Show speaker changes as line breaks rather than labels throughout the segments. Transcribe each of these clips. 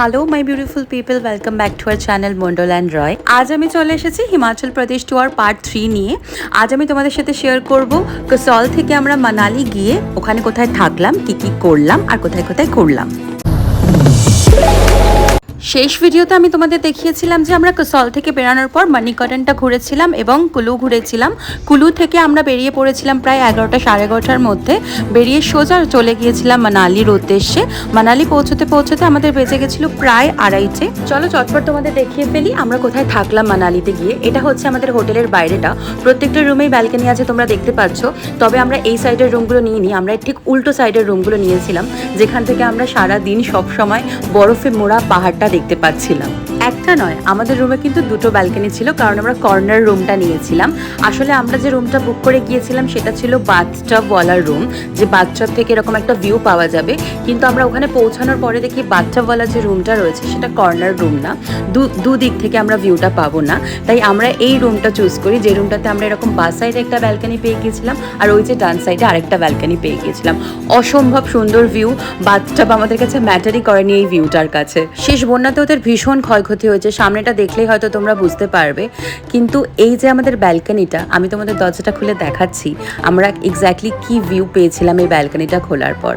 Hello my beautiful people welcome back to our channel Mondal and Roy আজ আমি চলে এসেছি Himachal Pradesh tour part three নিয়ে। আজ আমি তোমাদের সাথে শেয়ার করব কসল থেকে আমরা মানালি গিয়ে ওখানে কোথায় থাকলাম, কি কি করলাম, আর কোথায় কোথায় ঘুরলাম। শেষ ভিডিওতে আমি তোমাদের দেখিয়েছিলাম যে আমরা কসল থেকে বেরানোর পর মানিকটনটা ঘুরেছিলাম এবং কুলু ঘুরেছিলাম। কুলু থেকে আমরা বেরিয়ে পড়েছিলাম প্রায় এগারোটা, সাড়ে এগারোটার মধ্যে। বেরিয়ে সোজা চলে গিয়েছিলাম মানালির উদ্দেশ্যে। মানালি পৌঁছতে পৌঁছতে আমাদের বেঁচে গেছিল প্রায় আড়াইটে। চলো চটপট তোমাদের দেখিয়ে ফেলি, আমরা কোথায় থাকলাম মানালিতে গিয়ে। এটা হচ্ছে আমাদের হোটেলের বাইরেটা। প্রত্যেকটা রুমেই ব্যালকনি আছে তোমরা দেখতে পাচ্ছ। তবে আমরা এই সাইডের রুমগুলো নিয়ে নিই আমরা ঠিক উল্টো সাইডের রুমগুলো নিয়েছিলাম। যেখান থেকে আমরা সারা দিন সব সময় বরফে মোড়া পাহাড়টা দেখতে পাচ্ছিলাম। একটা নয়, আমাদের রুমে কিন্তু দুটো ব্যালকনি ছিল, কারণ আমরা কর্নার রুমটা নিয়েছিলাম। আসলে আমরা যে রুমটা বুক করে গিয়েছিলাম, সেটা ছিল বাথটব ওয়ালার রুম যে বাথটব থেকে এরকম একটা ভিউ পাওয়া যাবে। কিন্তু আমরা ওখানে পৌঁছানোর পরে দেখি বাথটবওয়ালা যে রুমটা রয়েছে, সেটা কর্নার রুম না। দু, দুদিক থেকে আমরা ভিউটা পাবো না। তাই আমরা এই রুমটা চুজ করি, যে রুমটাতে আমরা এরকম বাস সাইডে একটা ব্যালকনি পেয়ে গিয়েছিলাম, আর ওই যে ডান সাইডে আরেকটা ব্যালকনি পেয়ে গিয়েছিলাম। অসম্ভব সুন্দর ভিউ বাথটব আমাদের কাছে ম্যাটারই করেনি এই ভিউটার কাছে। শেষ বন্যাতে ওদের ভীষণ ক্ষয়ক্ষতি হয়েছে, সামনেটা দেখলেই হয়তো তোমরা বুঝতে পারবে। কিন্তু এই যে আমাদের ব্যালকনিটা, আমি তোমাদের দরজাটা খুলে দেখাচ্ছি। আমরা এক্স্যাক্টলি কি ভিউ পেয়েছিলাম এই ব্যালকনিটা খোলার পর?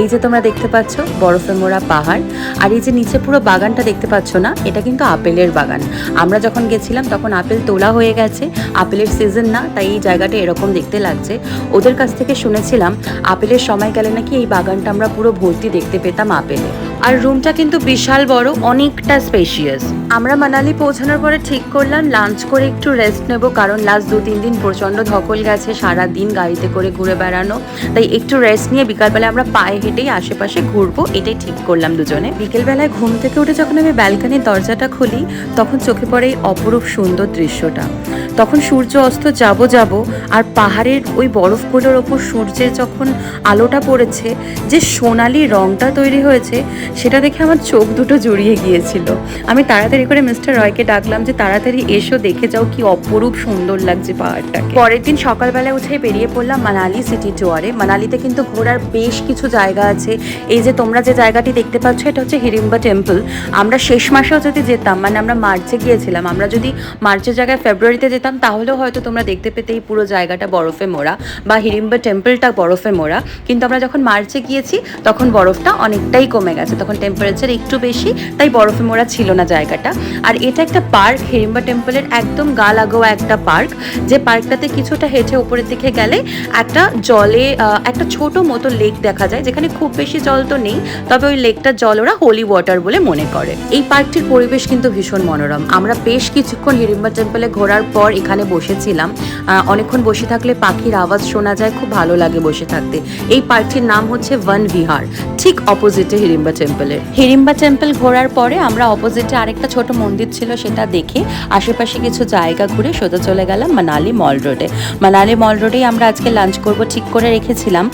এই যে তোমরা দেখতে পাচ্ছ বরফে মোড়া পাহাড়। আর এই যে নিচে পুরো বাগানটা দেখতে পাচ্ছ না, এটা কিন্তু আপেলের বাগান। আমরা যখন গেছিলাম, তখন আপেল তোলা হয়ে গেছে। আপেলের সিজন না, তাই এই জায়গাটা এরকম দেখতে লাগছে। ওদের কাছ থেকে শুনেছিলাম, আপেলের সময় গেলে নাকি এই বাগানটা আমরা পুরো ভর্তি দেখতে পেতাম আপেলে। আর রুমটা কিন্তু বিশাল বড় অনেকটা স্পেশিয়াস আমরা মানালি পৌঁছানোর পরে ঠিক করলাম লাঞ্চ করে একটু রেস্ট নেব কারণ লাস্ট দু তিন দিন প্রচণ্ড ধকল গেছে সারা দিন গাড়িতে করে ঘুরে বেড়ানো। তাই একটু রেস্ট নিয়ে বিকালবেলা আমরা পায়ে হেঁটেই আশেপাশে ঘুরবো এটাই ঠিক করলাম দুজনে। বিকেলবেলায় ঘুম থেকে উঠে যখন আমি ব্যালকানির দরজাটা খুলি তখন চোখে পড়ে এই অপরূপ সুন্দর দৃশ্যটা। তখন সূর্য অস্ত যাব যাব আর পাহাড়ের ওই বরফগুলোর ওপর সূর্যের যখন আলোটা পড়েছে যে সোনালি রংটা তৈরি হয়েছে সেটা দেখে আমার চোখ দুটো জড়িয়ে গিয়েছিল। আমি তাড়াতাড়ি করে মিস্টার রয়কে ডাকলাম যে, তাড়াতাড়ি এসো, দেখে যাও কি অপরূপ সুন্দর লাগছে পাহাড়টাকে। পরের দিন সকালবেলা উঠে বেরিয়ে পড়লাম মানালি সিটি টুয়ারে মানালিতে কিন্তু ঘোরার বেশ কিছু জায়গা আছে। এই যে তোমরা যে জায়গাটি দেখতে পাচ্ছ, এটা হচ্ছে হিড়িম্বা টেম্পল। আমরা শেষ মাসেও যদি যেতাম মানে আমরা মার্চে গিয়েছিলাম, আমরা যদি মার্চের জায়গায় ফেব্রুয়ারিতে যেতাম, তাহলেও হয়তো তোমরা দেখতে পেতে এই পুরো জায়গাটা বরফে মোড়া বা হিড়িম্বা টেম্পলটা বরফে মোড়া। কিন্তু আমরা যখন মার্চে গিয়েছি, তখন বরফটা অনেকটাই কমে গেছে। তখন টেম্পারেচার একটু বেশি, তাই বরফে মোড়া ছিল না জায়গাটা। আর এটা একটা পার্ক হিড়িম্বা টেম্পলের একদম গা লাগোয়া একটা পার্ক, যে পার্কটাতে কিছুটা হেঁটে উপরের দিকে গেলে একটা জলে একটা ছোট মতো লেক দেখা যায়, যেখানে খুব বেশি জল তো নেই, তবে ওই লেকটার জল ওরা হোলি ওয়াটার বলে মনে করে। এই পার্কটির পরিবেশ কিন্তু ভীষণ মনোরম। আমরা বেশ কিছুক্ষণ হিড়িম্বা টেম্পলে ঘোরার পর এখানে বসেছিলাম। অনেকক্ষণ বসে থাকলে পাখির আওয়াজ শোনা যায়, খুব ভালো লাগে বসে থাকতে। এই পার্কটির নাম হচ্ছে বন বিহার ঠিক অপোজিটে হিড়িম্বা টেম্পলের হিড়িম্বা টেম্পল ঘোরার পরে আমরা অপোজিটে আরেকটা ছোট মন্দির ছিল, সেটা দেখে আশেপাশে কিছু জায়গা ঘুরে সোজা চলে গেলাম মানালি মল রোডে মানালি মল রোডেই আমরা আজকে লাঞ্চ করব, ঠিক করে রেখেছিলাম।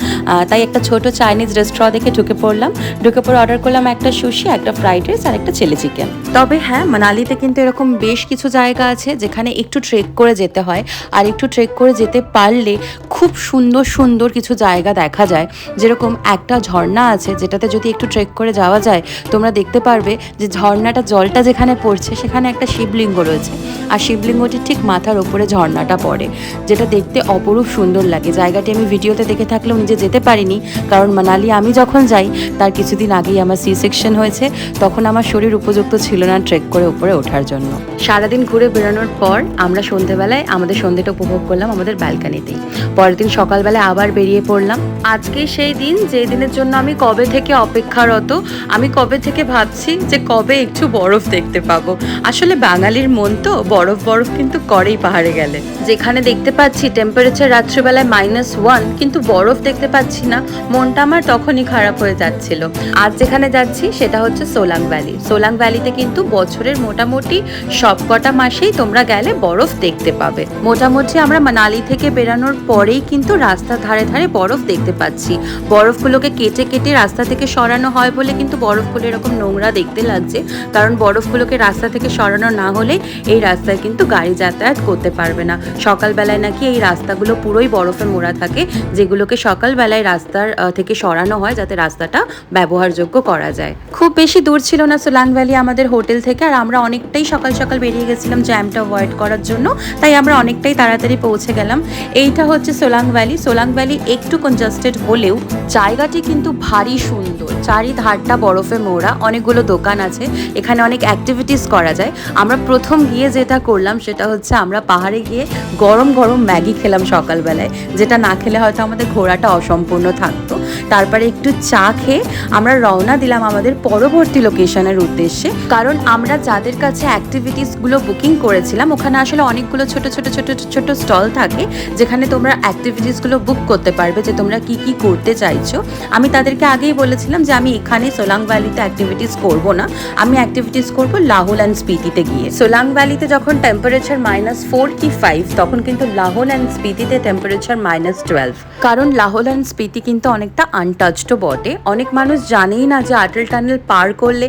তাই একটা ছোট চাইনিজ রেস্টুরেন্ট দেখে ঢুকে পড়লাম। ঢুকে পড়ে অর্ডার করলাম একটা সুশি একটা ফ্রাইড রাইস আর একটা চিলি চিকেন তবে হ্যাঁ মানালিতে কিন্তু এরকম বেশ কিছু জায়গা আছে যেখানে একটু ট্রেক করে যেতে হয়। আর একটু ট্রেক করে যেতে পারলে খুব সুন্দর সুন্দর কিছু জায়গা দেখা যায়। যেরকম একটা ঝর্ণা আছে, যেটাতে যদি একটু ট্রেক করে যাওয়া যায়, তোমরা দেখতে পারবে যে ঝর্ণাটা, জলটা যেখানে পড়ছে, সেখানে একটা শিবলিঙ্গ রয়েছে। আর শিবলিঙ্গটির ঠিক মাথার ওপরে ঝর্ণাটা পড়ে, যেটা দেখতে অপরূপ সুন্দর লাগে। জায়গাটি আমি ভিডিওতে দেখে থাকলেও নিজে যেতে পারিনি, কারণ মানালি আমি যখন যাই, তার কিছুদিন আগেই আমার সি সেকশন হয়েছে, তখন আমার শরীর উপযুক্ত ছিল না ট্রেক করে উপরে ওঠার জন্য। সারাদিন ঘুরে বেরোনোর পর আমরা সন্ধেবেলায় আমাদের সন্ধেটা উপভোগ করলাম আমাদের ব্যালকানিতেই পরের দিন সকালবেলায় আবার বেরিয়ে পড়লাম। আজকে সেই দিন যে দিনের জন্য আমি কবে থেকে অপেক্ষারত, আমি কবে থেকে ভাবছি যে কবে একটু বরফ দেখতে পাবো। আসলে বাঙালির মন তো, বরফ বরফ কিন্তু করেই পাহাড়ে গেলে। যেখানে দেখতে পাচ্ছি টেম্পারেচার রাত্রিবেলায় মাইনাস ওয়ান কিন্তু বরফ দেখতে পাচ্ছি না, মনটা আমার তখনই খারাপ হয়ে যাচ্ছিল। আজ যেখানে যাচ্ছি, সেটা হচ্ছে সোলাং ভ্যালি। সোলাং ভ্যালিতে কিন্তু বছরের মোটামুটি সবকটা মাসেই তোমরা গেলে বরফ দেখতে পাবে। মোটামুটি আমরা মানালি থেকে বেরানোর পরেই কিন্তু রাস্তার ধারে ধারে বরফ দেখতে পাচ্ছি। বরফগুলোকে কেটে কেটে রাস্তা থেকে সরানো হয় বলে কিন্তু বরফগুলো এরকম নোংরা দেখতে লাগছে। কারণ বরফগুলোকে রাস্তা থেকে সরানো না হলে এই রাস্তায় কিন্তু গাড়ি যাতায়াত করতে পারবে না। সকালবেলায় নাকি এই রাস্তাগুলো পুরোই বরফে মোড়া থাকে, যেগুলোকে সকালবেলায় রাস্তার থেকে সরানো হয় যাতে রাস্তাটা ব্যবহারযোগ্য করা যায়। খুব বেশি দূর ছিল না সোলাং ভ্যালি আমাদের হোটেল থেকে, আর আমরা অনেকটাই সকাল সকাল বেরিয়ে গেছিলাম জ্যামটা অ্যাভয়েড করার জন্য। তাই আমরা অনেকটাই তাড়াতাড়ি পৌঁছে গেলাম। এইটা হচ্ছে সোলাং ভ্যালি। সোলাং ভ্যালি একটু কনজাস্টেড হলেও জায়গাটি কিন্তু ভারী সুন্দর। চারিধারটা বরফে মোড়া, অনেকগুলো দোকান আছে, এখানে অনেক অ্যাক্টিভিটিস করা যায়। আমরা প্রথম গিয়ে যেটা করলাম সেটা হচ্ছে আমরা পাহাড়ে গিয়ে গরম গরম ম্যাগি খেলাম সকালবেলায়, যেটা না খেলে হয়তো আমাদের ঘোরাটা অসম্পূর্ণ থাকতো। তারপরে একটু চা খেয়ে আমরা রওনা দিলাম আমাদের পরবর্তী লোকেশনের উদ্দেশ্যে। কারণ আমরা যাদের কাছে অ্যাক্টিভিটিসগুলো বুকিং করেছিলাম, ওখানে আসলে অনেকগুলো ছোট ছোট ছোট ছোট স্টল থাকে, যেখানে তোমরা অ্যাক্টিভিটিসগুলো বুক করতে পারবে যে তোমরা কি কি করতে চাইছো। আমি তাদেরকে আগেই বলেছিলাম যে আমি এখানে সোলাং ভ্যালিতে অ্যাক্টিভিটিস করব না, আমি অ্যাক্টিভিটিস করব লাহোল অ্যান্ড স্পিতিতে গিয়ে। সোলাং ভ্যালিতে যখন টেম্পারেচার মাইনাস ফোর কি ফাইভ তখন কিন্তু লাহোল অ্যান্ড স্পিতিতে টেম্পারেচার মাইনাস টুয়েলভ কারণ লাহোল অ্যান্ড স্পিতি কিন্তু অনেকটা আনটাচডও বটে। অনেক মানুষ জানেই না যে আটল টানেল পার করলে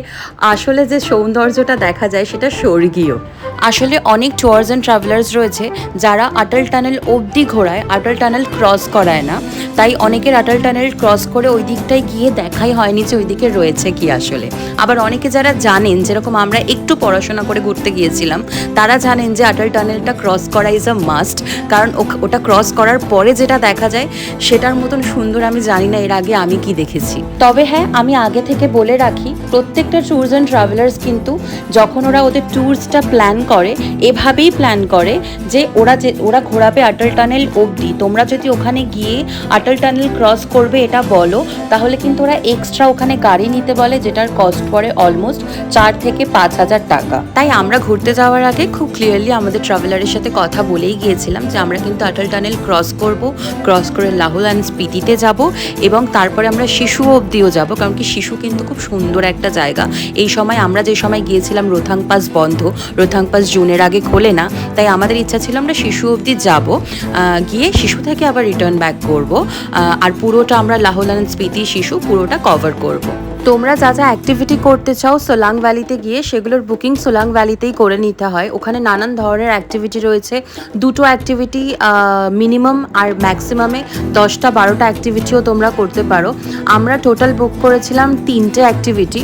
আসলে যে সৌন্দর্যটা দেখা যায় সেটা স্বর্গীয়। আসলে অনেক টুয়ার্স অ্যান্ড ট্রাভেলার্স রয়েছে যারা আটল টানেল অবধি ঘোরায়, আটল টানেল ক্রস করায় না। তাই অনেকের আটল টানেল ক্রস করে ওই দিকটায় গিয়ে দেখাই যে ওই দিকে রয়েছে কি আসলে। আবার অনেকে যারা জানেন, যেরকম আমরা একটু পড়াশোনা করে ঘুরতে গিয়েছিলাম, তারা জানেন যে আটল টানেলটা ক্রস করা ইজ আ মাস্ট কারণ ওটা ক্রস করার পরে যেটা দেখা যায়, সেটার মতন সুন্দর আমি জানি না এর আগে আমি কি দেখেছি। তবে হ্যাঁ আমি আগে থেকে বলে রাখি, প্রত্যেকটা ট্যুরস অ্যান্ড ট্রাভেলার্স কিন্তু যখন ওরা ওদের ট্যুরসটা প্ল্যান করে, এভাবেই প্ল্যান করে যে ওরা যে, ওরা ঘোরাবে আটল টানেল অবধি। তোমরা যদি ওখানে গিয়ে আটল টানেল ক্রস করবে এটা বলো, তাহলে কিন্তু ওরা এক্সট্রা ওখানে গাড়ি নিতে বলে, যেটার কস্ট পড়ে অলমোস্ট চার থেকে পাঁচ হাজার টাকা। তাই আমরা ঘুরতে যাওয়ার আগে খুব ক্লিয়ারলি আমাদের ট্রাভেলারের সাথে কথা বলেই গিয়েছিলাম যে আমরা কিন্তু আটল টানেল ক্রস করব ক্রস করে লাহুল অ্যান্ড স্পিতিতে যাব এবং তারপরে আমরা শিশু অবধিও যাব, কারণ কি শিশু কিন্তু খুব সুন্দর একটা জায়গা। এই সময় আমরা যে সময় গিয়েছিলাম রোথাং পাস বন্ধ রোথাং পাস জুনের আগে খোলে না, তাই আমাদের ইচ্ছা ছিল আমরা শিশু অবধি যাব গিয়ে শিশু থেকে আবার রিটার্ন ব্যাক করব। আর পুরোটা আমরা লাহোল অ্যান্ড স্পিতি শিশু পুরোটা কভার করব। তোমরা যা যা অ্যাক্টিভিটি করতে চাও সোলাং ভ্যালিতে গিয়ে সেগুলোর বুকিং সোলাং ভ্যালিতেই করে নিতে হয়। ওখানে নানান ধরনের অ্যাক্টিভিটি রয়েছে। দুটো অ্যাক্টিভিটি মিনিমাম আর ম্যাক্সিমামে দশটা বারোটা অ্যাক্টিভিটিও তোমরা করতে পারো। আমরা টোটাল বুক করেছিলাম তিনটে অ্যাক্টিভিটি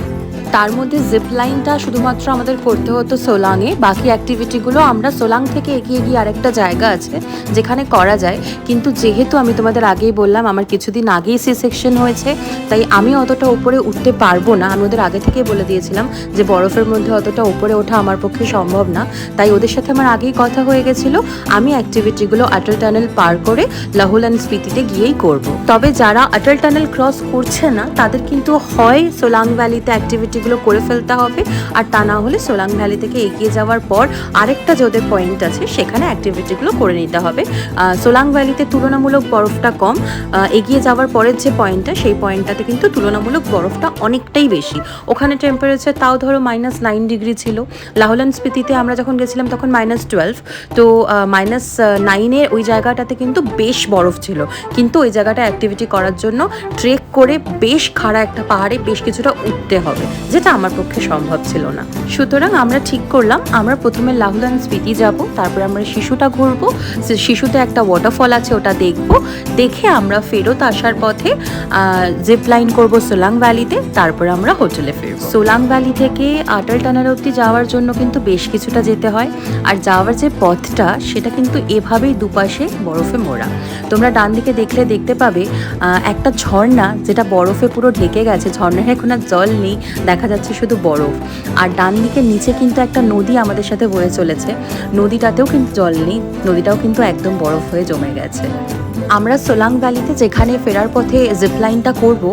তার মধ্যে জিপ লাইনটা শুধুমাত্র আমাদের করতে হতো সোলাংয়ে বাকি অ্যাক্টিভিটিগুলো আমরা সোলাং থেকে এগিয়ে গিয়ে আরেকটা জায়গা আছে, যেখানে করা যায়। কিন্তু যেহেতু আমি তোমাদের আগেই বললাম, আমার কিছুদিন আগেই সি সেকশন হয়েছে, তাই আমি অতটা উপরে উঠতে পারব না। আমি ওদের আগে থেকেই বলে দিয়েছিলাম যে বরফের মধ্যে অতটা উপরে ওঠা আমার পক্ষে সম্ভব না। তাই ওদের সাথে আমার আগেই কথা হয়ে গেছিল। আমি অ্যাক্টিভিটিগুলো আটল টানেল পার করে লাহুল অ্যান্ড স্পিতিতে গিয়েই করব। তবে যারা আটল টানেল ক্রস করছে না, তাদের কিন্তু হয় সোলাং ভ্যালিতে অ্যাক্টিভিটিগুলো করে ফেলতে হবে। আর তা না হলে সোলাং ভ্যালি থেকে এগিয়ে যাওয়ার পর আরেকটা যে ওদের পয়েন্ট আছে, সেখানে অ্যাক্টিভিটিগুলো করে নিতে হবে। সোলাং ভ্যালিতে তুলনামূলক বরফটা কম। এগিয়ে যাওয়ার পরের যে পয়েন্টটা, সেই পয়েন্টটাতে কিন্তু তুলনামূলক বরফটা অনেকটাই বেশি। ওখানে টেম্পারেচার তাও ধরো মাইনাস নাইন ডিগ্রি ছিল। লাহোলান স্পিতিতে আমরা যখন গেছিলাম তখন মাইনাস টুয়েলভ তো মাইনাস নাইনের ওই জায়গাটাতে কিন্তু বেশ বরফ ছিল। কিন্তু ওই জায়গাটা অ্যাক্টিভিটি করার জন্য ট্রেক করে বেশ খাড়া একটা পাহাড়ে বেশ কিছুটা উঠতে হবে। যেটা আমার পক্ষে সম্ভব ছিল না। সুতরাং আমরা ঠিক করলাম, আমরা প্রথমে লাহুলান স্পিতি যাব, তারপরে আমরা শিশুটা ঘুরবো শিশুতে একটা ওয়াটারফল আছে, ওটা দেখব, দেখে আমরা ফেরত আসার পথে জিপ লাইন করব সোলাং ভ্যালিতে, তারপরে আমরা হোটেলে ফিরবো। সোলাং ভ্যালি থেকে আটাল টানার অব্দি যাওয়ার জন্য কিন্তু বেশ কিছুটা যেতে হয়, আর যাওয়ার যে পথটা, সেটা কিন্তু এভাবেই দুপাশে বরফে মোড়া। তোমরা ডান দিকে দেখলে দেখতে পাবে একটা ঝর্ণা, যেটা বরফে পুরো ঢেকে গেছে ঝর্ণার এখন আর জল নেই, দেখা যাচ্ছে শুধু বরফ। আর ডান দিকে নিচে কিন্তু একটা নদী আমাদের সাথে বয়ে চলেছে। নদীটাতেও কিন্তু জল নেই, নদীটাও কিন্তু একদম বরফ হয়ে জমে গেছে। আমরা সোলাং ভ্যালিতে যেখানে ফেরার পথে জিপলাইনটা করব,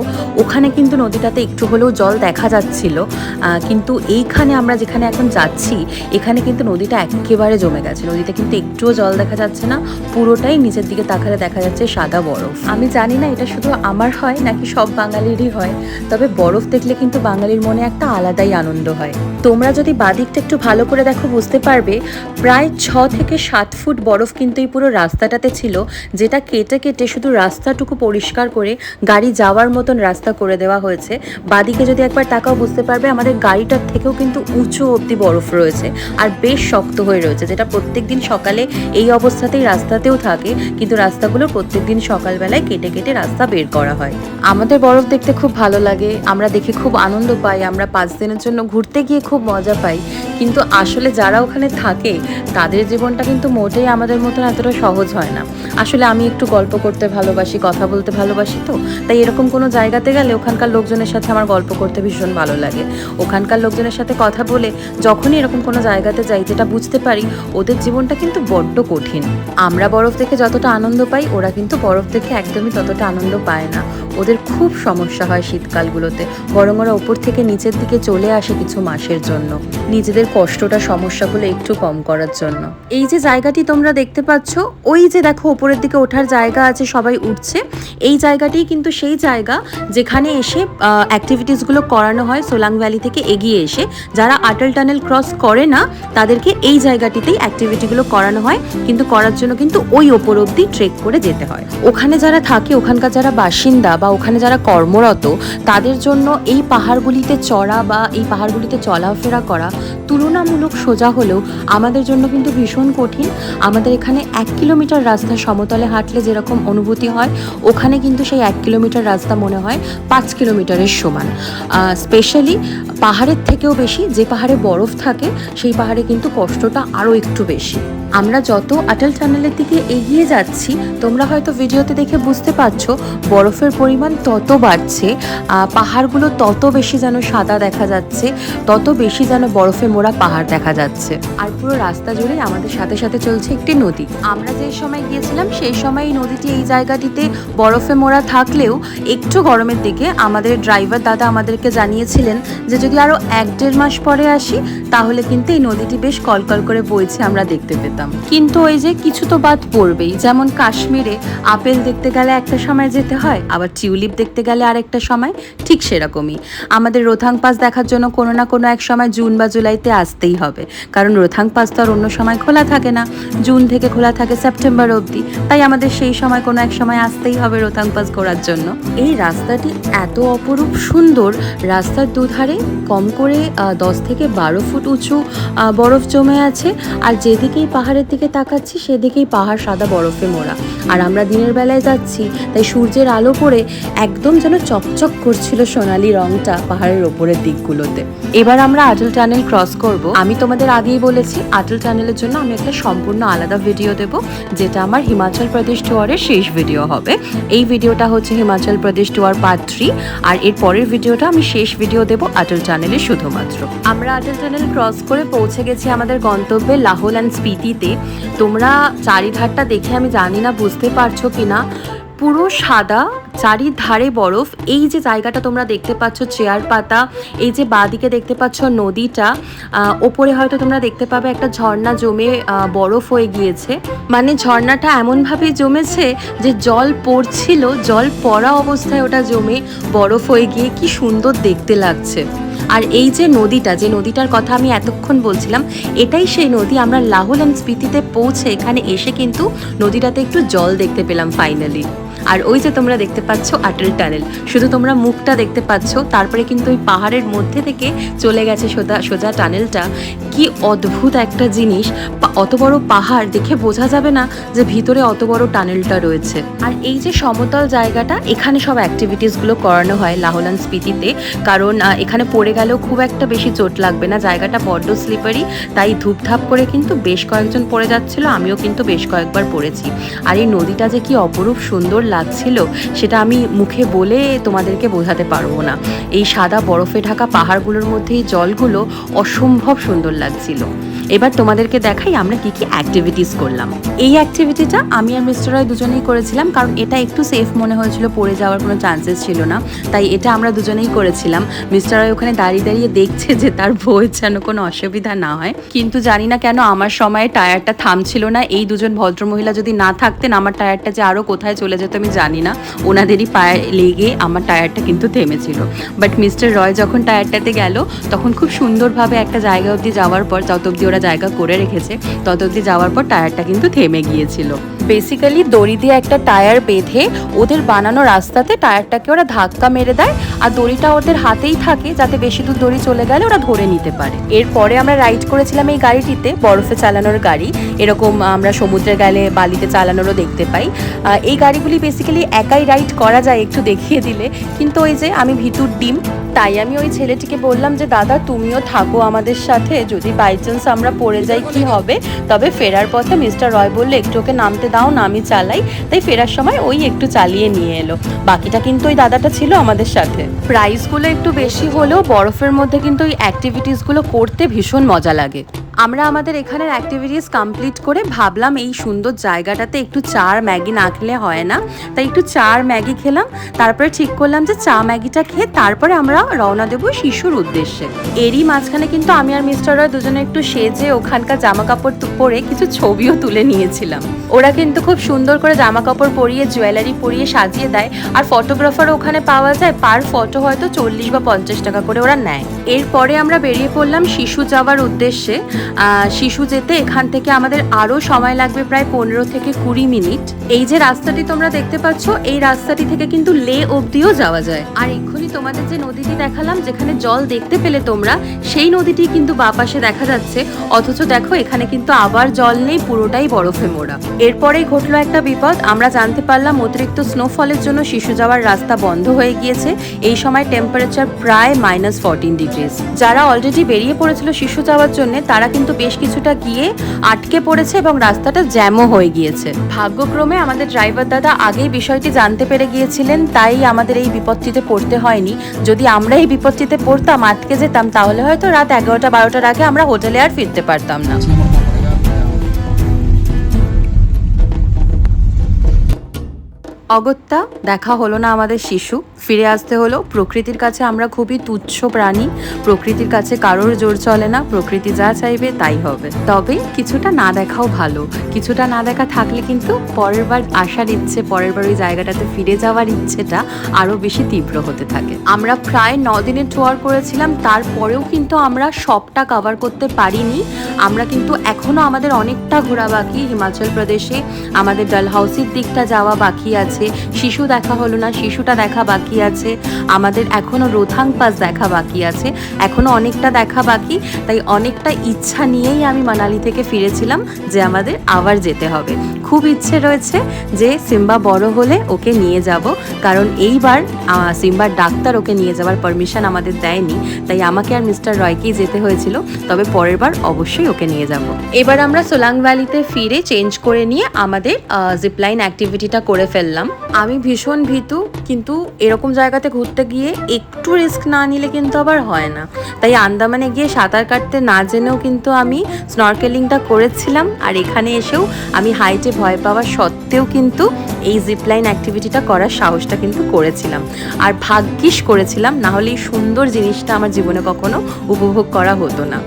ওখানে কিন্তু নদীটাতে একটু হলেও জল দেখা যাচ্ছিল। কিন্তু এইখানে আমরা যেখানে এখন যাচ্ছি, এখানে কিন্তু নদীটা একেবারে জমে গেছে। নদীতে কিন্তু একটুও জল দেখা যাচ্ছে না, পুরোটাই নিচের দিকে তাকালে দেখা যাচ্ছে সাদা বরফ। আমি জানি না এটা শুধু আমার হয় নাকি সব বাঙালিরই হয়, তবে বরফ দেখলে কিন্তু বাঙালির মনে একটা আলাদাই আনন্দ হয়। তোমরা যদি বাদিকটা একটু ভালো করে দেখো, বুঝতে পারবে, প্রায় ছ থেকে সাত ফুট বরফ কিন্তু এই পুরো রাস্তাটাতে ছিল, যেটা কেটে কেটে শুধু রাস্তাটুকু পরিষ্কার করে গাড়ি যাওয়ার মতন রাস্তা করে দেওয়া হয়েছে। বাদিকে যদি একবার তাকাও, বুঝতে পারবে আমাদের গাড়িটার থেকেও কিন্তু উঁচু অবধি বরফ রয়েছে আর বেশ শক্ত হয়ে রয়েছে, যেটা প্রত্যেকদিন সকালে এই অবস্থাতেই রাস্তাতেও থাকে, কিন্তু রাস্তাগুলো প্রত্যেকদিন সকালবেলায় কেটে কেটে রাস্তা বের করা হয়। আমাদের বরফ দেখতে খুব ভালো লাগে, আমরা দেখে খুব আনন্দ পাই আমরা পাঁচ দিনের জন্য ঘুরতে গিয়ে খুব মজা পাই। কিন্তু আসলে যারা ওখানে থাকে, তাদের জীবনটা কিন্তু মোটেই আমাদের মতন এতটা সহজ হয় না। আসলে আমি একটু গল্প করতে ভালোবাসি, কথা বলতে ভালোবাসি তো। তাই এরকম কোনো জায়গাতে গেলে ওখানকার লোকজনের সাথে আমার গল্প করতে ভীষণ ভালো লাগে। ওখানকার লোকজনের সাথে কথা বলে যখনই এরকম কোনো জায়গাতে যাই, যেটা বুঝতে পারি, ওদের জীবনটা কিন্তু বড্ড কঠিন। আমরা বরফ থেকে যতটা আনন্দ পাই, ওরা কিন্তু বরফ থেকে একদমই ততটা আনন্দ পায় না। ওদের খুব সমস্যা হয় শীতকালগুলোতে। বরং ওরা ওপর থেকে নিচের দিকে চলে আসে কিছু মাসের জন্য। নিজেদের কষ্টটা সমস্যাগুলো একটু কম করার জন্য। এই যে জায়গাটি তোমরা দেখতে পাচ্ছ, ওই যে দেখো ওপরের দিকে ওঠার জায়গা আছে, সবাই উঠছে। এই জায়গাটি কিন্তু সেই জায়গা যেখানে এসে অ্যাক্টিভিটিসগুলো করানো হয় সোলাং ভ্যালি থেকে এগিয়ে এসে। যারা আটল টানেল ক্রস করে না, তাদেরকে এই জায়গাটিতেই অ্যাক্টিভিটিগুলো করানো হয়। কিন্তু করার জন্য কিন্তু ওই ওপর অব্দি ট্রেক করে যেতে হয়। ওখানে যারা থাকে, ওখানকার যারা বাসিন্দা বা ওখানে যারা কর্মরত, তাদের জন্য এই পাহাড়গুলিতে চড়া বা এই পাহাড়গুলিতে চলাফেরা করা তুলনামূলক সোজা হলেও আমাদের জন্য কিন্তু ভীষণ কঠিন। আমাদের এখানে এক কিলোমিটার রাস্তা সমতলে হাঁটলে যেরকম অনুভূতি হয়, ওখানে কিন্তু সেই এক কিলোমিটার রাস্তা মনে হয় পাঁচ কিলোমিটারের সমান। স্পেশালি পাহাড়ের থেকেও বেশি, যে পাহাড়ে বরফ থাকে, সেই পাহাড়ে কিন্তু কষ্টটা আরও একটু বেশি। আমরা যত আটল টানেলের দিকে এগিয়ে যাচ্ছি, তোমরা হয়তো ভিডিওতে দেখে বুঝতে পারছ, বরফের পরিমাণ তত বাড়ছে পাহাড়গুলো তত বেশি যেন সাদা দেখা যাচ্ছে, তত বেশি যেন বরফে মোড়া পাহাড় দেখা যাচ্ছে। আর পুরো রাস্তা জুড়ে আমাদের সাথে সাথে চলছে একটি নদী। আমরা যে সময় গিয়েছিলাম, সেই সময় এই নদীটি, এই জায়গাটিতে বরফে মোড়া থাকলেও একটু গরমের দিকে আমাদের ড্রাইভার দাদা আমাদেরকে জানিয়েছিলেন যে যদি আরও এক দেড় মাস পরে আসি, তাহলে কিন্তু এই নদীটি বেশ কলকল করে বইছে আমরা দেখতে পেতাম। কিন্তু ওই যে কিছু তো বাদ পড়বেই, যেমন কাশ্মীরে আপেল দেখতে গেলে একটা সময় যেতে হয়, আবার টিউলিপ দেখতে গেলে আরেকটা সময়, ঠিক সেরকমই। আমাদের রোথাং পাস দেখার জন্য কোনো না কোনো এক সময় জুন বা জুলাইতে আসতেই হবে। কারণ রোথাং পাস তো আর অন্য সময় খোলা থাকে না। জুন থেকে খোলা থাকে সেপ্টেম্বর অবধি। তাই আমাদের সেই সময় কোনো এক সময় আসতেই হবে রোথাং পাস ঘোরার জন্য। এই রাস্তাটি এত অপরূপ সুন্দর। রাস্তার দুধারে কম করে দশ থেকে বারো ফুট উঁচু বরফ জমে আছে। আর যেদিকেই পাহাড়ের দিকে তাকাচ্ছি, সেদিকেই পাহাড় সাদা বরফে মোড়া। আর আমরা দিনের বেলায় যাচ্ছি, তাই সূর্যের আলো পড়ে একদম যেন চকচক করছিল সোনালি রংটা পাহাড়ের ওপরের দিকগুলোতে। এবার আমরা আটল টানেল ক্রস করব। আমি তোমাদের আগেই বলেছি, আটল টানেলের জন্য আমি একটা সম্পূর্ণ আলাদা ভিডিও দেব, যেটা আমার হিমাচল প্রদেশ টুয়ারের শেষ ভিডিও হবে। এই ভিডিওটা হচ্ছে Himachal Pradesh tour part three আর এর পরের ভিডিওটা আমি শেষ ভিডিও দেব আটল টানেলে শুধুমাত্র। আমরা আটল টানেল ক্রস করে পৌঁছে গেছি আমাদের গন্তব্যে লাহোল অ্যান্ড স্পিতিতে। তোমরা চারিধারটা দেখে আমি জানি না, বুঝতে পারছ কিনা। পুরো সাদা চারিধারে বরফ। এই যে জায়গাটা তোমরা দেখতে পাচ্ছ, চেয়ার পাতা, এই যে বাদিকে দেখতে পাচ্ছ নদীটা ওপরে হয়তো তোমরা দেখতে পাবে একটা ঝর্ণা জমে বরফ হয়ে গিয়েছে। মানে ঝর্ণাটা এমনভাবে জমেছে যে জল পড়ছিল, জল পড়া অবস্থায় ওটা জমে বরফ হয়ে গিয়ে কি সুন্দর দেখতে লাগছে। আর এই যে নদীটা, যে নদীটার কথা আমি এতক্ষণ বলছিলাম, এটাই সেই নদী। আমরা লাহোল অ্যান্ড স্পিতিতে পৌঁছে এখানে এসে কিন্তু নদীটাতে একটু জল দেখতে পেলাম ফাইনালি আর ওই যে তোমরা দেখতে পাচ্ছ আটল টানেল। শুধু তোমরা মুখটা দেখতে পাচ্ছ, তারপরে কিন্তু ওই পাহাড়ের মধ্যে থেকে চলে গেছে সোজা সোজা টানেলটা। কি অদ্ভুত একটা জিনিস। অত বড় পাহাড় দেখে বোঝা যাবে না যে ভিতরে অত বড় টানেলটা রয়েছে। আর এই যে সমতল জায়গাটা, এখানে সব অ্যাক্টিভিটিসগুলো করানো হয় লাহোলান স্পিতিতে। কারণ এখানে পড়ে গেলেও খুব একটা বেশি চোট লাগবে না। জায়গাটা বড্ড স্লিপারি তাই ধূপধাপ করে কিন্তু বেশ কয়েকজন পড়ে যাচ্ছিল। আমিও কিন্তু বেশ কয়েকবার পড়েছি। আর এই নদীটা যে কি অপরূপ সুন্দর লাগছিল, সেটা আমি মুখে বলে তোমাদেরকে বোঝাতে পারব না। এই সাদা বরফে ঢাকা পাহাড়গুলোর মধ্যে এই জলগুলো অসম্ভব সুন্দর লাগছিল। এবার তোমাদেরকে দেখাই আমরা কি কি অ্যাক্টিভিটিস করলাম। এই অ্যাক্টিভিটিটা আমি আর মিস্টার রয় দুজনেই করেছিলাম, কারণ এটা একটু সেফ মনে হয়েছিল, পড়ে যাওয়ার কোনো চান্সেস ছিল না। তাই এটা আমরা দুজনেই করেছিলাম। মিস্টার রয় ওখানে দাঁড়িয়ে দাঁড়িয়ে দেখছে যে তার বউয়ের যেন কোনো অসুবিধা না হয়। কিন্তু জানি না কেন আমার সময়ে টায়ারটা থামছিল না। এই দুজন ভদ্রমহিলা যদি না থাকতেন, আমার টায়ারটা যে আরও কোথায় চলে যেত আমি জানি না। ওনাদেরই পায়ে লেগে আমার টায়ারটা কিন্তু থেমেছিল। বাট মিস্টার রয় যখন টায়ারটাতে গেল, তখন খুব সুন্দরভাবে একটা জায়গা অবধি যাওয়ার পর, যত অবধি ওরা জায়গা করে রেখেছে তত অবধি যাওয়ার পর টায়ারটা কিন্তু থেমে গিয়েছিল। বেসিক্যালি দড়ি দিয়ে একটা টায়ার বেঁধে ওদের বানানো রাস্তাতে টায়ারটাকে ওরা ধাক্কা মেরে দেয়, আর দড়িটা ওদের হাতেই থাকে যাতে বেশি দূর দড়ি চলে গেলে ওরা ধরে নিতে পারে। এরপরে আমরা রাইড করেছিলাম এই গাড়িটিতে, বরফে চালানোর গাড়ি। এরকম আমরা সমুদ্রে গেলে বালিতে চালানোরও দেখতে পাই। এই গাড়িগুলি বেসিক্যালি একাই রাইড করা যায় একটু দেখিয়ে দিলে। কিন্তু ওই যে আমি ভিতুর ডিম, তাই আমি ওই ছেলেটিকে বললাম যে, দাদা, তুমিও থাকো আমাদের সাথে। যদি বাই চান্স আমরা পড়ে যাই, কি হবে? তবে ফেরার পথে মিস্টার রয় বললে, একটু ওকে নামতে না, আমি চালাই। তাই ফেরার সময় ওই একটু চালিয়ে নিয়ে এলো। বাকিটা কিন্তু ওই দাদাটা ছিল আমাদের সাথে। প্রাইসগুলো একটু বেশি হলেও বরফের মধ্যে কিন্তু ওই অ্যাক্টিভিটিসগুলো করতে ভীষণ মজা লাগে। আমরা আমাদের এখানের অ্যাক্টিভিটিস কমপ্লিট করে ভাবলাম এই সুন্দর জায়গাটাতে একটু চার ম্যাগি না খেলে হয় না। তাই একটু চার ম্যাগি খেলাম। তারপরে ঠিক করলাম যে চা, ম্যাগিটা খেয়ে তারপরে আমরা রওনা দেবো শিশুর উদ্দেশ্যে। এরই মাঝখানে কিন্তু আমি আর মিস্টার রয় দুজনে একটু সেজে ওখানকার জামা কাপড় পরে কিছু ছবিও তুলে নিয়েছিলাম। ওরা কিন্তু খুব সুন্দর করে জামা কাপড় পরিয়ে জুয়েলারি পরিয়ে সাজিয়ে দেয়। আর ফটোগ্রাফারও ওখানে পাওয়া যায় পার ফটো হয়তো চল্লিশ বা পঞ্চাশ টাকা করে ওরা নেয়। এরপরে আমরা বেরিয়ে পড়লাম শিশু যাওয়ার উদ্দেশ্যে। শিশু যেতে এখান থেকে আমাদের আরও সময় লাগবে প্রায় পনেরো থেকে কুড়ি মিনিট। এই যে রাস্তাটি তোমরা দেখতে পাচ্ছ, এই রাস্তাটি থেকে কিন্তু লে অবধিও যাওয়া যায়। আর এক্ষুনি তোমাদের যে নদীটি দেখালাম, যেখানে জল দেখতে পেলে তোমরা, সেই নদীটি কিন্তু বাপাশে দেখা যাচ্ছে। অথচ দেখো, এখানে কিন্তু আবার জল নেই, পুরোটাই বরফে মোড়া। এরপরেই ঘটলো একটা বিপদ, আমরা জানতে পারলাম অতিরিক্ত স্নোফলের জন্য শিশু যাওয়ার রাস্তা বন্ধ হয়ে গিয়েছে। এই সময় টেম্পারেচার প্রায় মাইনাস ফোরটিন ডিগ্রিজ যারা অলরেডি বেরিয়ে পড়েছিল শিশু যাওয়ার জন্য, তারা কিন্তু বেশ কিছুটা গিয়ে আটকে পড়েছে এবং রাস্তাটা জ্যামও হয়ে গিয়েছে। ভাগ্যক্রমে আমাদের ড্রাইভার দাদা আগেই বিষয়টি জানতে পেরে গিয়েছিলেন, তাই আমাদের এই বিপত্তিতে পড়তে হয়নি। যদি আমরা এই বিপত্তিতে পড়তাম, আটকে যেতাম, তাহলে হয়তো রাত এগারোটা, বারোটার আগে আমরা হোটেলে আর ফিরতে পারতাম না। অগত্যা, দেখা হলো না আমাদের শিশু। ফিরে আসতে হলো, প্রকৃতির কাছে আমরা খুবই তুচ্ছ প্রাণী। প্রকৃতির কাছে কারোর জোর চলে না, প্রকৃতি যা চাইবে তাই হবে। তবে কিছুটা না দেখাও ভালো। কিছুটা না দেখা থাকলে কিন্তু পরের বার আসার ইচ্ছে, পরের বার ওই জায়গাটাতে ফিরে যাওয়ার ইচ্ছেটা আরও বেশি তীব্র হতে থাকে। আমরা প্রায় ন দিনের টুয়ার করেছিলাম, তারপরেও কিন্তু আমরা সবটা কভার করতে পারিনি। আমরা কিন্তু এখনও আমাদের অনেকটা ঘোরা বাকি। হিমাচল প্রদেশে আমাদের ডালহাউসির দিকটা যাওয়া বাকি আছে। শিশু দেখা হলো না, শিশুটা দেখা বাকি আছে, আমাদের এখনও রোথাং পাস দেখা বাকি আছে এখনও অনেকটা দেখা বাকি, তাই অনেকটা ইচ্ছা নিয়েই আমি মানালি থেকে ফিরেছিলাম যে আমাদের আবার যেতে হবে। খুব ইচ্ছে রয়েছে যে সিম্বা বড় হলে ওকে নিয়ে যাব, কারণ এইবার সিম্বার ডাক্তার ওকে নিয়ে যাওয়ার পারমিশন আমাদের দেয়নি, তাই আমাকে আর মিস্টার রয়কেই যেতে হয়েছিল, তবে পরের বার অবশ্যই ওকে নিয়ে যাব। এবার আমরা সোলাং ভ্যালিতে ফিরে চেঞ্জ করে নিয়ে আমাদের জিপলাইন অ্যাক্টিভিটিটা করে ফেললাম। আমি ভীষণ ভীতু, কিন্তু এরকম জায়গাতে ঘুরতে গিয়ে একটু রিস্ক না নিলে কিন্তু আবার হয় না। তাই আন্দামানে গিয়ে সাঁতার কাটতে না জেনেও কিন্তু আমি স্নরকেলিংটা করেছিলাম, আর এখানে এসেও আমি হাইটে ভয় পাওয়া সত্ত্বেও কিন্তু এই জিপলাইন অ্যাক্টিভিটিটা করার সাহসটা কিন্তু করেছিলাম। আর ভাগ্যিস করেছিলাম, না হলে এই সুন্দর জিনিসটা আমার জীবনে কখনো উপভোগ করা হতো না।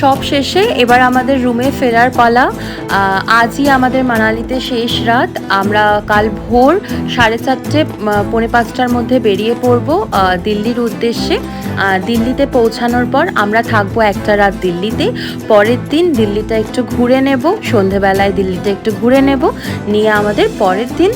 সব শেষে এবার আমাদের রুমে ফেরার পালা। আজই আমাদের মানালিতে শেষ রাত। আমরা কাল ভোর সাড়ে চারটে পৌনে পাঁচটার মধ্যে বেরিয়ে পড়ব দিল্লির উদ্দেশ্যে। দিল্লিতে পৌঁছানোর পর আমরা থাকব একটা রাত দিল্লিতে। পরের দিন দিল্লিটা একটু ঘুরে নেব, সন্ধেবেলায় দিল্লিটা একটু ঘুরে নেব। নিয়ে আমাদের পরের দিন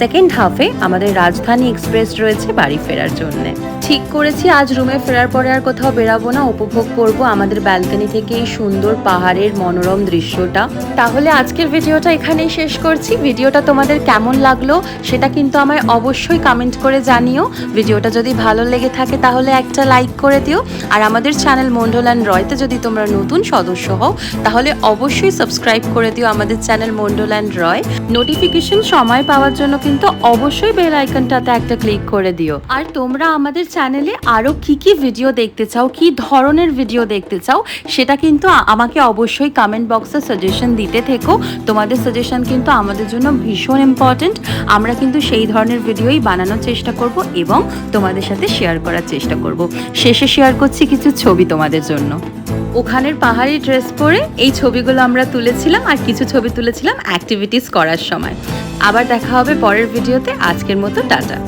সেকেন্ড হাফে আমাদের রাজধানী এক্সপ্রেস রয়েছে বাড়ি ফেরার জন্যে। ঠিক করেছি, আজ রুমে ফেরার পরে আর কোথাও বেরাবো না, উপভোগ করব আমাদের ব্যালকনি থেকে এই সুন্দর পাহাড়ের মনোরম দৃশ্যটা। তাহলে আজকের ভিডিওটা এখানেই শেষ করছি। ভিডিওটা তোমাদের কেমন লাগল সেটা কিন্তু আমায় অবশ্যই কমেন্ট করে জানিও। ভিডিওটা যদি ভালো লেগে থাকে তাহলে একটা লাইক করে দিও। আর আমাদের চ্যানেল মন্ডল অ্যান্ড রয়তে যদি তোমরা নতুন সদস্য হও, তাহলে অবশ্যই সাবস্ক্রাইব করে দিও আমাদের channel Mondal and Roy. Notification সময় পাওয়ার জন্য কিন্তু অবশ্যই বেল আইকনটাতে একটা ক্লিক করে দিও। আর তোমরা আমাদের চ্যানেলে আরও কি কি ভিডিও দেখতে চাও, কি ধরনের ভিডিও দেখতে চাও সেটা কিন্তু আমাকে অবশ্যই কমেন্ট বক্সে সাজেশন দিতে থেকো। তোমাদের সাজেশন কিন্তু আমাদের জন্য ভীষণ ইম্পর্ট্যান্ট আমরা কিন্তু সেই ধরনের ভিডিওই বানানোর চেষ্টা করব এবং তোমাদের সাথে শেয়ার করার চেষ্টা করব। শেষে শেয়ার করছি কিছু ছবি তোমাদের জন্য। ওখানের পাহাড়ি ড্রেস পরে এই ছবিগুলো আমরা তুলেছিলাম আর কিছু ছবি তুলেছিলাম অ্যাক্টিভিটিস করার সময়। আবার দেখা হবে পরের ভিডিওতে আজকের মতো টাটা।